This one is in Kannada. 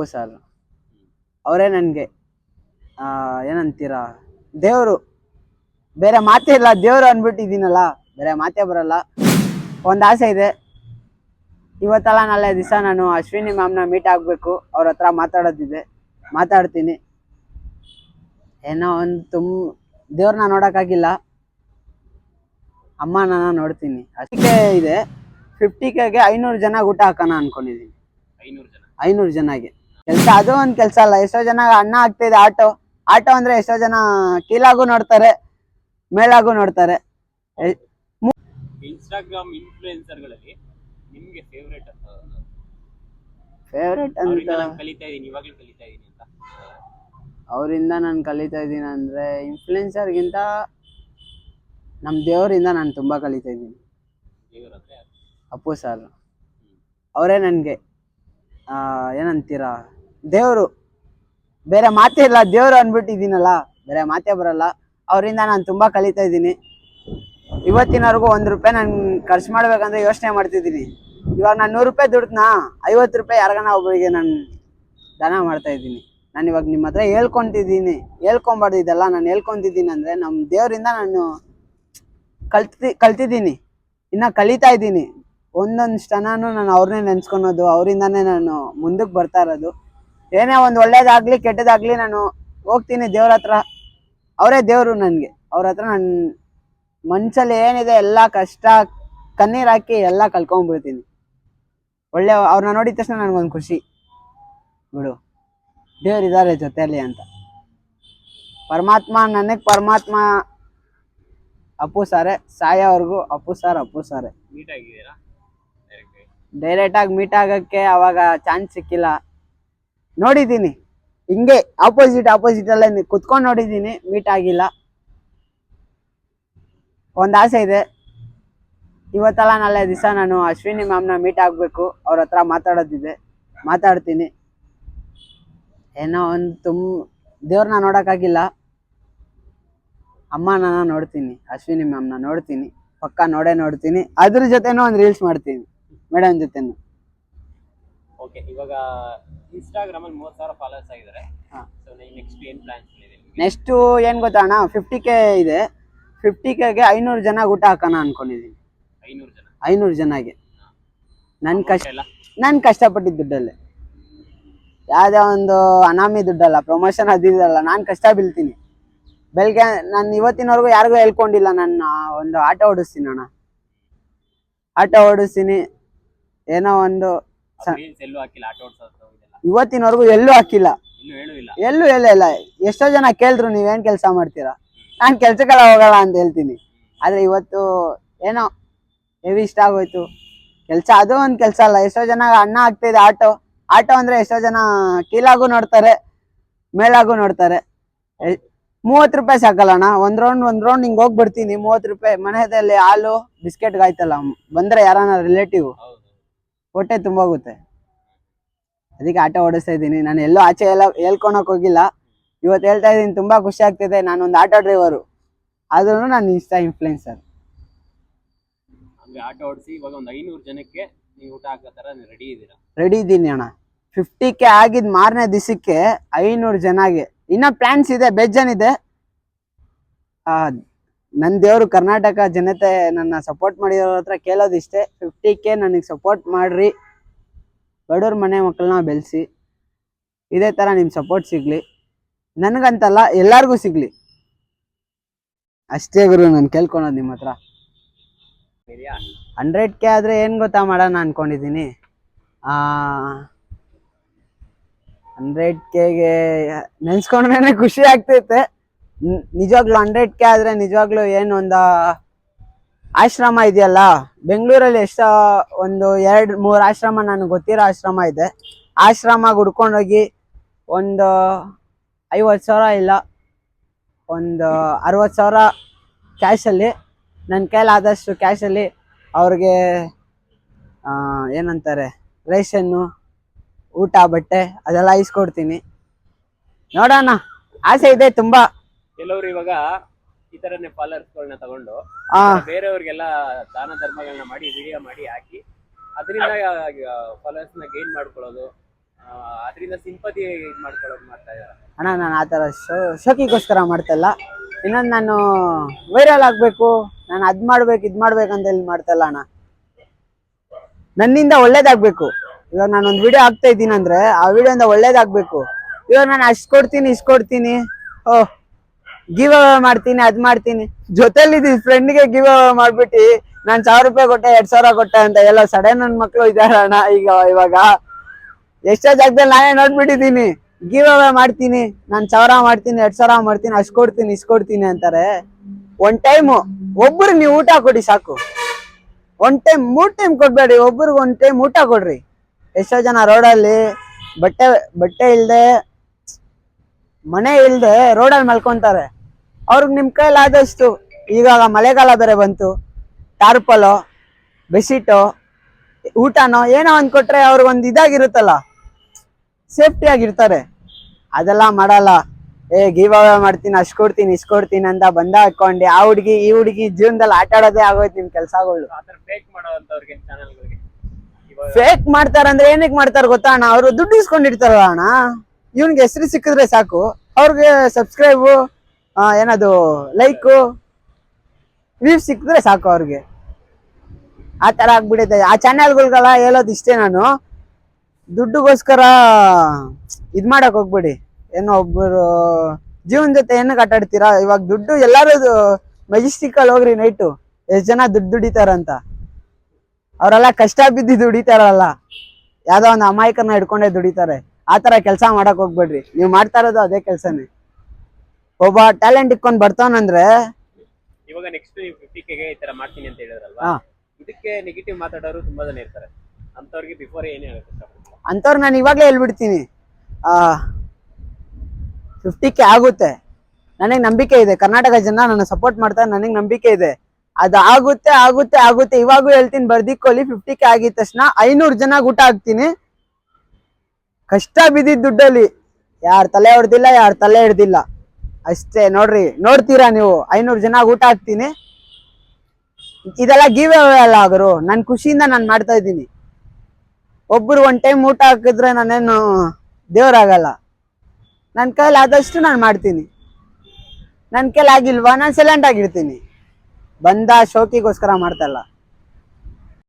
ಅಪ್ಪು ಸರ್ ಅವರೇ ನನಗೆ ಏನಂತೀರಾ ದೇವರು ಬೇರೆ ಮಾತೇ ಇಲ್ಲ ದೇವರು ಅಂದ್ಬಿಟ್ಟಿದ್ದೀನಲ್ಲ ಬೇರೆ ಮಾತೇ ಬರಲ್ಲ. ಒಂದು ಆಸೆ ಇದೆ. ಇವತ್ತಲ್ಲ ನಾಳೆ ದಿವಸ ನಾನು ಅಶ್ವಿನಿ ಮ್ಯಾಮ್ನ ಮೀಟ್ ಆಗಬೇಕು. ಅವ್ರ ಹತ್ರ ಮಾತಾಡೋದಿದೆ. ಮಾತಾಡ್ತೀನಿ. ಏನೋ ಒಂದು ತುಂಬ ದೇವ್ರನ್ನ ನೋಡೋಕ್ಕಾಗಿಲ್ಲ. ಅಮ್ಮ ನಾನು ನೋಡ್ತೀನಿ. ಅದಕ್ಕೆ ಇದೆ. ಫಿಫ್ಟಿ ಕೆಗೆ ಐನೂರು ಜನ ಊಟ ಹಾಕೋಣ ಅನ್ಕೊಂಡಿದ್ದೀನಿ. ಐನೂರು ಜನ. ಐನೂರು ಜನಗೆ. ಕೆಲಸ ಅದು ಒಂದ್ ಕೆಲಸ ಅಲ್ಲ. ಎಷ್ಟೋ ಜನ ಅಣ್ಣ ಆಗ್ತಿದೆ ಆಟೋ. ಆಟೋ ಅಂದ್ರೆ ಎಷ್ಟೋ ಜನ ಕೀಲಾಗೂ ನೋಡ್ತಾರೆ ಮೇಲಾಗೂ ನೋಡ್ತಾರೆ. ಇನ್ಸ್ಟಾಗ್ರಾಮ್ ಇನ್ಫ್ಲೂಯೆನ್ಸರ್ಗಳಲ್ಲಿ ನಿಮ್ಗೆ ಫೇವ್ರೇಟ್ ಅಂತ ಫೇವ್ರೆಟ್ ಅಂತ? ನಾನು ಕಲಿತಾ ಇದೀನಿ ಇವಾಗ್ಲೂ ಕಲಿತಾ ಇದೀನಿ ಅಂತ. ಅವರಿಂದ ನಾನು ಕಲಿತಾ ಇದ್ದೀನಿ ಅಂದರೆ ಇನ್ಫ್ಲುಯೆನ್ಸರ್ಗಿಂತ ನಮ್ಮ ದೇವರಿಂದ ನಾನು ತುಂಬ ಕಲಿತಾ ಇದ್ದೀನಿ. ದೇವ್ರ ಅಂದ್ರೆ ಯಾರು? ಅಪ್ಪು ಸರ್ ಅವರೇ ನನಗೆ. ಏನಂತೀರಾ? ದೇವರು. ಬೇರೆ ಮಾತೇ ಇಲ್ಲ, ದೇವರು ಅಂದ್ಬಿಟ್ಟಿದ್ದೀನಲ್ಲ. ಬೇರೆ ಮಾತೇ ಬರಲ್ಲ. ಅವರಿಂದ ನಾನು ತುಂಬ ಕಲಿತಾ ಇದ್ದೀನಿ. ಇವತ್ತಿನವರೆಗೂ ಒಂದು ರೂಪಾಯಿ ನಾನು ಖರ್ಚು ಮಾಡ್ಬೇಕಂದ್ರೆ ಯೋಚನೆ ಮಾಡ್ತಿದ್ದೀನಿ. ಇವಾಗ ನಾನು ನೂರು ರೂಪಾಯಿ ದುಡ್ದನ್ನ ಐವತ್ತು ರೂಪಾಯಿ ಯಾರಿಗಾನ ಒಬ್ಬರಿಗೆ ನಾನು ದಾನ ಮಾಡ್ತಾ ಇದ್ದೀನಿ. ನಾನು ಇವಾಗ ನಿಮ್ಮ ಹತ್ರ ಹೇಳ್ಕೊಂತಿದ್ದೀನಿ. ಹೇಳ್ಕೊಂಬಾರ್ದು ಇದೆಲ್ಲ. ನಾನು ಹೇಳ್ಕೊಂತಿದ್ದೀನಿ ಅಂದರೆ ನಮ್ಮ ದೇವರಿಂದ ನಾನು ಕಲ್ತಿ, ಕಲ್ತಿದ್ದೀನಿ. ಇನ್ನು ಕಲಿತಾ ಇದ್ದೀನಿ. ಒಂದೊಂದು ಕ್ಷಣನೂ ನಾನು ಅವ್ರನ್ನೇ ನೆನ್ಸ್ಕೊಳೋದು, ಅವರಿಂದಾನೇ ನಾನು ಮುಂದಕ್ಕೆ ಬರ್ತಾ ಇರೋದು. ಏನೇ ಒಂದು ಒಳ್ಳೇದಾಗ್ಲಿ, ಕೆಟ್ಟದಾಗ್ಲಿ ನಾನು ಹೋಗ್ತೀನಿ ದೇವ್ರ ಹತ್ರ. ಅವರೇ ದೇವರು ನನಗೆ. ಅವ್ರ ಹತ್ರ ನನ್ನ ಮನ್ಸಲ್ಲಿ ಏನಿದೆ ಎಲ್ಲ ಕಷ್ಟ, ಕಣ್ಣೀರು ಹಾಕಿ ಎಲ್ಲ ಕಲ್ಕೊಂಡ್ಬಿಡ್ತೀನಿ ಒಳ್ಳೆ ಅವ್ರನ್ನ ನೋಡಿದ ತಕ್ಷಣ ನನಗೊಂದು ಖುಷಿ. ಬಿಡು. ದೇವರಿದ್ದಾರೆ ಜೊತೆಯಲ್ಲಿ ಅಂತ. ಪರಮಾತ್ಮ ನನಗೆ ಪರಮಾತ್ಮ ಅಪ್ಪು ಸಾರೆ, ಸಾಯೋವರೆಗೂ ಅಪ್ಪು ಸಾರ್, ಅಪ್ಪು ಸಾರೆ. ಮೀಟ್ ಆಗಿದ್ದೀರಾ ಡೈರೆಕ್ಟ್ ಆಗಿ ಮೀಟ್ ಆಗಕ್ಕೆ ಅವಾಗ ಚಾನ್ಸ್ ಸಿಕ್ಕಿಲ್ಲ. ನೋಡಿದ್ದೀನಿ. ಹಿಂಗೆ ಆಪೋಸಿಟ್ ಆಪೋಸಿಟ್ ಅಲ್ಲೇ ಕುತ್ಕೊಂಡು ನೋಡಿದ್ದೀನಿ ಮೀಟ್ ಆಗಿಲ್ಲ. ಒಂದು ಆಸೆ ಇದೆ. ಇವತ್ತಲ್ಲ ನಾಳೆ ದಿವಸ ನಾನು ಅಶ್ವಿನಿ ಮ್ಯಾಮ್ನ ಮೀಟ್ ಆಗಬೇಕು. ಅವ್ರ ಹತ್ರ ಮಾತಾಡೋದಿದೆ. ಮಾತಾಡ್ತೀನಿ. ಏನೋ ಒಂದು ತುಂಬ ದೇವ್ರನ್ನ ನೋಡೋಕ್ಕಾಗಿಲ್ಲ. ಅಮ್ಮನ ನೋಡ್ತೀನಿ. ಅಶ್ವಿನಿ ಮ್ಯಾಮ್ನ ನೋಡ್ತೀನಿ. ಪಕ್ಕ ನೋಡೇ ನೋಡ್ತೀನಿ. ಅದ್ರ ಜೊತೆನೂ ಒಂದು ರೀಲ್ಸ್ ಮಾಡ್ತೀನಿ. ಮೇಡಮ್ ಜೊತೆನು. ಓಕೆ ಇವಾಗ ಇನ್ಸ್ಟಾಗ್ರಾಮ್ ಅಲ್ಲಿ ಮೂವತ್ತು ಸಾವಿರ ಫಾಲೋವರ್ಸ್ ಆಗಿದ್ದಾರೆ ಹಾ. ಸೊ ನೆಕ್ಸ್ಟ್ ಏನ್ ಪ್ಲಾನ್ಸ್ ಇದೆ ನಿಮ್ಗೆ? ನೆಕ್ಸ್ಟು ಏನು ಗೊತ್ತಾ ಅಣ್ಣ? ಫಿಫ್ಟಿ ಕೆ ಇದೆ. ಫಿಫ್ಟಿ ಕೆಗೆ ಐನೂರು ಜನ ಊಟ ಹಾಕೋಣ ಅನ್ಕೊಂಡಿದ್ದೀನಿ ಐನೂರು ಜನ. ಐನೂರು ಜನಗೆ. ನನ್ನ ಕಷ್ಟ ಎಲ್ಲ? ನಾನು ಕಷ್ಟಪಟ್ಟಿದ್ದ ದುಡ್ಡಲ್ಲೇ. ಯಾವುದೇ ಒಂದು ಅನಾಮಿ ದುಡ್ಡಲ್ಲ ಪ್ರಮೋಷನ್ ಅದಿದಲ್ಲ ನಾನು ಕಷ್ಟ ಬೀಳ್ತೀನಿ. ಬೆಳಗ್ಗೆ ನಾನು ಇವತ್ತಿನವರೆಗೂ ಯಾರಿಗೂ ಹೇಳ್ಕೊಂಡಿಲ್ಲ ನಾನು ಒಂದು ಆಟೋ ಓಡಿಸ್ತೀನಿ ಅಣ್ಣ. ಆಟೋ ಓಡಿಸ್ತೀನಿ. ಏನೋ ಒಂದು ಇವತ್ತಿನವರೆಗೂ ಎಲ್ಲೂ ಹಾಕಿಲ್ಲ. ಎಲ್ಲೂ ಇಲ್ಲ. ಎಲ್ಲೂ ಇಲ್ಲ. ಎಷ್ಟೋ ಜನ ಕೇಳಿದ್ರು ನೀವೇನ್ ಕೆಲಸ ಮಾಡ್ತೀರಾ? ನಾನು ಕೆಲ್ಸಕ್ಕೆಲ್ಲ ಹೋಗಲ್ಲ ಅಂತ ಹೇಳ್ತೀನಿ. ಆದ್ರೆ ಇವತ್ತು ಏನೋ ಹೆವಿ ಇಷ್ಟ ಆಗೋಯ್ತು. ಕೆಲಸ ಅದು ಒಂದ್ ಕೆಲಸ ಅಲ್ಲ. ಎಷ್ಟೋ ಜನ ಅನ್ನ ಆಗ್ತಿದೆ ಆಟೋ ಆಟೋ ಅಂದ್ರೆ ಎಷ್ಟೋ ಜನ ಕೀಲಾಗು ನೋಡ್ತಾರೆ ಮೇಲಾಗೂ ನೋಡ್ತಾರೆ. ಮೂವತ್ತು ರೂಪಾಯಿ ಸಾಕಲ್ಲ ಅಣ್ಣ? ಒಂದ್ ರೌಂಡ್ ಒಂದ್ ರೌಂಡ್ ಹಿಂಗ್ ಹೋಗ್ಬಿಡ್ತೀನಿ. ಮೂವತ್ ರೂಪಾಯಿ ಮನೆಯಲ್ಲಿ ಹಾಲು ಬಿಸ್ಕೆಟ್ ಆಯ್ತಲ್ಲ. ಬಂದ್ರೆ ಯಾರನ್ನ ರಿಲೇಟಿವ್ ಹೊಟ್ಟೆ ತುಂಬೋಗುತ್ತೆ ಅದಕ್ಕೆ ಆಟೋ ಓಡಿಸ್ತಾ ಇದ್ದೀನಿ. ನಾನು ಎಲ್ಲೋ ಆಚೆ ಎಲ್ಲ ಹೇಳ್ಕೊಳಕ್ ಹೋಗಿಲ್ಲ. ಇವತ್ತು ಹೇಳ್ತಾ ಇದ್ದೀನಿ ತುಂಬಾ ಖುಷಿ ಆಗ್ತಿದೆ. ನಾನು ಒಂದು ಆಟೋ ಡ್ರೈವರು. ಆದ್ರೂ ನಾನು ಇನ್ಸ್ಟಾ ಇನ್ಫ್ಲುಯೆನ್ಸರ್ ಆಟೋ ಓಡಿಸಿ ಇವಾಗ ಒಂದು ಐನೂರು ಜನಕ್ಕೆ ನೀವು ಊಟ ಹಾಕೋ ಥರ ರೆಡಿ ಇದ್ದೀರಾ? ರೆಡಿ ಇದ್ದೀನಿ ಅಣ್ಣ. ಫಿಫ್ಟಿ ಕೆ ಆಗಿದ್ ಮಾರನೇ ದಿವಸಕ್ಕೆ ಐನೂರು ಜನಗೆ ಇನ್ನ ಪ್ಲಾನ್ಸ್ ಇದೆ ಬೆಜ್ಜನ್ ಆ ನನ್ನ ದೇವರು ಕರ್ನಾಟಕ ಜನತೆ ನನ್ನ ಸಪೋರ್ಟ್ ಮಾಡಿರೋರ ಹತ್ರ ಕೇಳೋದಿಷ್ಟೇ. ಫಿಫ್ಟಿ ಕೆ ನನಗೆ ಸಪೋರ್ಟ್ ಮಾಡ್ರಿ. ಬಡವ್ರ ಮನೆ ಮಕ್ಕಳನ್ನ ಬೆಳೆಸಿ. ಇದೇ ಥರ ನಿಮ್ಮ ಸಪೋರ್ಟ್ ಸಿಗಲಿ. ನನಗಂತಲ್ಲ ಎಲ್ಲರಿಗೂ ಸಿಗಲಿ. ಅಷ್ಟೇ ಗುರು, ನಾನು ಕೇಳ್ಕೊಳೋದು ನಿಮ್ಮ ಹತ್ರ. ಹಂಡ್ರೆಡ್ ಕೆ ಆದರೆ ಏನು ಗೊತ್ತಾ ಮಾಡೋಣ ಅಂದ್ಕೊಂಡಿದ್ದೀನಿ ಹಂಡ್ರೆಡ್ ಕೆಗೆ ನೆನ್ಸ್ಕೊಂಡ್ರೆ ಖುಷಿ ಆಗ್ತೈತೆ. ನಿಜವಾಗ್ಲೂ ಹಂಡ್ರೆಡ್ ಕೆ ಆದರೆ ನಿಜವಾಗ್ಲೂ ಏನು ಒಂದು, ಆಶ್ರಮ ಇದೆಯಲ್ಲ? ಬೆಂಗಳೂರಲ್ಲಿ ಎಷ್ಟೋ ಒಂದು ಎರಡು, ಮೂರು ಆಶ್ರಮ ನನಗೆ ಗೊತ್ತಿರೋ ಆಶ್ರಮ ಇದೆ. ಆಶ್ರಮ ಹುಡ್ಕೊಂಡೋಗಿ ಒಂದು ಐವತ್ತು ಸಾವಿರ ಇಲ್ಲ, ಒಂದು ಅರವತ್ತು ಸಾವಿರ ಕ್ಯಾಶಲ್ಲಿ ನನ್ನ ಕೈಲಿ ಆದಷ್ಟು ಕ್ಯಾಶಲ್ಲಿ ಅವ್ರಿಗೆ ಏನಂತಾರೆ, ರೇಷನ್ನು, ಊಟ, ಬಟ್ಟೆ ಅದೆಲ್ಲ ಇಸ್ಕೊಡ್ತೀನಿ. ನೋಡೋಣ, ಆಸೆ ಇದೆ ತುಂಬಾ. ಕೆಲವರು ಇವಾಗ ಈ ತರನೇ ಫಾಲೋವರ್ಸ್ಗಳನ್ನ ತಗೊಂಡು ಆ. ಬೇರೆಯವ್ರಿಗೆಲ್ಲ ದಾನ ಧರ್ಮಗಳನ್ನ ಮಾಡಿ ವಿಡಿಯೋ ಮಾಡಿ ಹಾಕಿ ಅದರಿಂದ ಫಾಲೋವರ್ಸ್ನ ಗೇನ್ ಮಾಡ್ಕೊಳ್ಳೋದು ಆ, ಅದರಿಂದ ಸಿಂಪತಿ ಇದು ಮಾಡ್ಕೊಳ್ಳೋದು ಮಾಡ್ತಾ ಇದ್ದಾರೆ. ಅಣ್ಣ ನಾನು ಆ ಥರ ಶೋ ಶೋಕಿಗೋಸ್ಕರ ಮಾಡ್ತಲ್ಲ ಇನ್ನೊಂದು ನಾನು ವೈರಲ್ ಆಗಬೇಕು ನಾನು ಅದ್ ಮಾಡ್ಬೇಕು ಇದ್ ಮಾಡ್ಬೇಕು ಅಂತ ಹೇಳಿ ಮಾಡ್ತಲ್ಲ ಅಣ್ಣ. ನನ್ನಿಂದ ಒಳ್ಳೇದಾಗ್ಬೇಕು. ಇವಾಗ ನಾನು ಒಂದು ವಿಡಿಯೋ ಹಾಕ್ತಾ ಇದ್ದೀನಿ ಅಂದ್ರೆ ಆ ವಿಡಿಯೋಯಿಂದ ಒಳ್ಳೇದಾಗ್ಬೇಕು. ಇವಾಗ ನಾನು ಅಷ್ಟ್ ಕೊಡ್ತೀನಿ ಇಷ್ಟ್ ಕೊಡ್ತೀನಿ. ಓ ಗಿವ್ ಅವ ಮಾಡ್ತೀನಿ, ಅದ್ ಮಾಡ್ತೀನಿ. ಜೊತೆಲಿ ಫ್ರೆಂಡ್ಗೆ ಗಿವ್ ಅವ ಮಾಡ್ಬಿಟ್ಟು, ನಾನ್ ಸಾವಿರ ರೂಪಾಯಿ ಕೊಟ್ಟೆ, ಎರಡ್ ಸಾವಿರ ಕೊಟ್ಟೆ ಅಂತ ಎಲ್ಲ ಸಡನ್ ನನ್ ಮಕ್ಳು ಇದಾರಣ ಈಗ ಇವಾಗ. ಎಷ್ಟೋ ಜಾಗದಲ್ಲಿ ನಾನೇ ನೋಡ್ಬಿಟ್ಟಿದೀನಿ ಗಿವ್ ಅವ ಮಾಡ್ತೀನಿ, ನಾನ್ ಸಾವಿರ ಮಾಡ್ತೀನಿ, ಎರಡ್ ಸಾವಿರ ಮಾಡ್ತೀನಿ, ಅಷ್ಟ್ ಕೊಡ್ತೀನಿ ಇಸ್ಕೊಡ್ತೀನಿ ಕೊಡ್ತೀನಿ ಅಂತಾರೆ. ಒನ್ ಟೈಮು ಒಬ್ರು ನೀವು ಊಟ ಕೊಡಿ ಸಾಕು. ಒನ್ ಟೈಮ್ ಮೂರ್ ಟೈಮ್ ಕೊಡ್ಬೇಡಿ, ಒಬ್ರಿಗೆ ಒನ್ ಟೈಮ್ ಊಟ ಕೊಡ್ರಿ. ಎಷ್ಟೋ ಜನ ರೋಡಲ್ಲಿ ಬಟ್ಟೆ ಬಟ್ಟೆ ಇಲ್ದೆ, ಮನೆ ಇಲ್ದೆ ರೋಡಲ್ಲಿ ಮಲ್ಕೊಂತಾರೆ. ಅವ್ರಿಗೆ ನಿಮ್ ಕೈಲಾದಷ್ಟು ಈಗಾಗ ಮಳೆಗಾಲ ಬೇರೆ ಬಂತು. ಟಾರ್ಪಲೋ ಬೆಡ್ಶೀಟೋ ಊಟನೋ ಏನೋ ಒಂದು ಕೊಟ್ರೆ ಅವ್ರಿಗೊಂದು ಇದಾಗಿರುತ್ತಲ್ಲ. ಸೇಫ್ಟಿ ಆಗಿರ್ತಾರೆ. ಅದೆಲ್ಲ ಮಾಡಲ್ಲ. ಏ ಗಿವ್ ಅವೇ ಮಾಡ್ತೀನಿ ಅಷ್ಟು ಕೊಡ್ತೀನಿ ಇಷ್ಟು ಕೊಡ್ತೀನಿ ಅಂತ ಬಂದ ಹಾಕೊಂಡೆ. ಆ ಹುಡುಗಿ ಈ ಹುಡುಗಿ ಜೀವನದಲ್ಲಿ ಆಟ ಆಡೋದೇ ಆಗೋಯ್ತು ನಿಮ್ ಕೆಲ್ಸಗಳು. ಫೇಕ್ ಮಾಡ್ತಾರಂದ್ರೆ ಏನಕ್ಕೆ ಮಾಡ್ತಾರ ಗೊತ್ತಾ ಅಣ್ಣ? ಅವರು ದುಡ್ಡು ಇಸ್ಕೊಂಡಿರ್ತಾರಲ್ಲ ಅಣ್ಣ. ಇವನ್ಗೆ ಹೆಸರು ಸಿಕ್ಕಿದ್ರೆ ಸಾಕು. ಅವ್ರಿಗೆ ಸಬ್ಸ್ಕ್ರೈಬು ಏನದು ಲೈಕು ವ್ಯೂಸ್ ಸಿಕ್ಕಿದ್ರೆ ಸಾಕು ಅವ್ರಿಗೆ. ಆ ಥರ ಆಗ್ಬಿಟ್ಟಿದೆ. ಆ ಚಾನೆಲ್ಗಳಿಗೆಲ್ಲ ಹೇಳೋದು ಇಷ್ಟೇ ನಾನು. ದುಡ್ಡುಗೋಸ್ಕರ ಇದು ಮಾಡಕ್ ಹೋಗ್ಬಿಡಿ. ಏನೋ ಒಬ್ಬರು ಜೀವನ ಜೊತೆ ಏನು ಆಟ ಆಡ್ತೀರಾ ಇವಾಗ ದುಡ್ಡು ಎಲ್ಲರೂ ಮೆಜೆಸ್ಟಿಕಲ್ಲಿ ಹೋಗ್ರಿ ನೈಟು ಎಷ್ಟು ಜನ ದುಡ್ಡು ದುಡಿತಾರಂತ ಅವರೆಲ್ಲ ಕಷ್ಟ ಬಿದ್ದು ದುಡಿತಾರಲ್ಲ. ಯಾವುದೋ ಒಂದು ಅಮಾಯಕನ ಹಿಡ್ಕೊಂಡೇ ದುಡಿತಾರೆ. ಆ ಥರ ಕೆಲಸ ಮಾಡಕ್ ಹೋಗ್ಬೇಡ್ರಿ. ನೀವು ಮಾಡ್ತಾ ಇರೋದು ಅದೇ ಕೆಲಸನೇ. ಒಬ್ಬ ಟ್ಯಾಲೆಂಟ್ ಇಕ್ಕೊಂಡ್ ಬರ್ತಾನಂದ್ರೆ ಇವಾಗ ನೆಕ್ಸ್ಟ್ ನೀವು ಫಿಫ್ಟಿ ಕೆಗೆ ಈ ತರ ಮಾಡ್ತೀನಿ ಅಂತ ಹೇಳಿದ್ರಲ್ವಾ? ಹಾ. ಇದಕ್ಕೆ ನೆಗೆಟಿವ್ ಮಾತಾಡೋರು ತುಂಬಾ ಜನ ಇರ್ತಾರೆ. ಅಂತವ್ರಿಗೆ ಬಿಫೋರ್ ಏನ್ ಹೇಳಕ್ ಇಷ್ಟಪಡ್ತೀರಾ ಅಂಥವ್ರು ನಾನು ಇವಾಗಲೇ ಹೇಳ್ಬಿಡ್ತೀನಿ. ಫಿಫ್ಟಿ ಕೆ ಆಗುತ್ತೆ. ನನಗೆ ನಂಬಿಕೆ ಇದೆ. ಕರ್ನಾಟಕ ಜನ ನನ್ನ ಸಪೋರ್ಟ್ ಮಾಡ್ತಾರೆ. ನನಗೆ ನಂಬಿಕೆ ಇದೆ. ಅದು ಆಗುತ್ತೆ ಆಗುತ್ತೆ ಆಗುತ್ತೆ. ಇವಾಗೂ ಹೇಳ್ತೀನಿ ಬರ್ದಿಕ್ಕೊಳ್ಳಿ ಫಿಫ್ಟಿ ಕೆ ಆಗಿದ ತಕ್ಷಣ ಐನೂರು ಜನ ಊಟ ಹಾಕ್ತೀನಿ. ಕಷ್ಟ ಬಿದ್ದಿದ್ದ ದುಡ್ಡಲ್ಲಿ. ಯಾರ ತಲೆ ಹೊಡೆದಿಲ್ಲ ಯಾರ ತಲೆ ಹಿಡ್ದಿಲ್ಲ. ಅಷ್ಟೇ, ನೋಡ್ರಿ, ನೋಡ್ತೀರಾ ನೀವು? ಐನೂರು ಜನ ಊಟ ಹಾಕ್ತೀನಿ. ಇದೆಲ್ಲ ಗೀವ್ ಅಲ್ಲ ಆಗರು ನನ್ನ ಖುಷಿಯಿಂದ ನಾನು ಮಾಡ್ತಾ ಇದ್ದೀನಿ. ಒಬ್ರು ಒನ್ ಟೈಮ್ ಊಟ ಹಾಕಿದ್ರೆ ನಾನೇನು ದೇವರಾಗಲ್ಲ ನನ್ನ ಕೈಲಿ ಆದಷ್ಟು ನಾನು ಮಾಡ್ತೀನಿ. ನನ್ನ ಕೈಲಿ ಆಗಿಲ್ವಾ? ನಾನು ಸೆಲೆಂಟ್ ಆಗಿರ್ತೀನಿ. ಬಂದ ಶೋಕಿಗೋಸ್ಕರ ಮಾಡ್ತಾ ಇಲ್ಲ.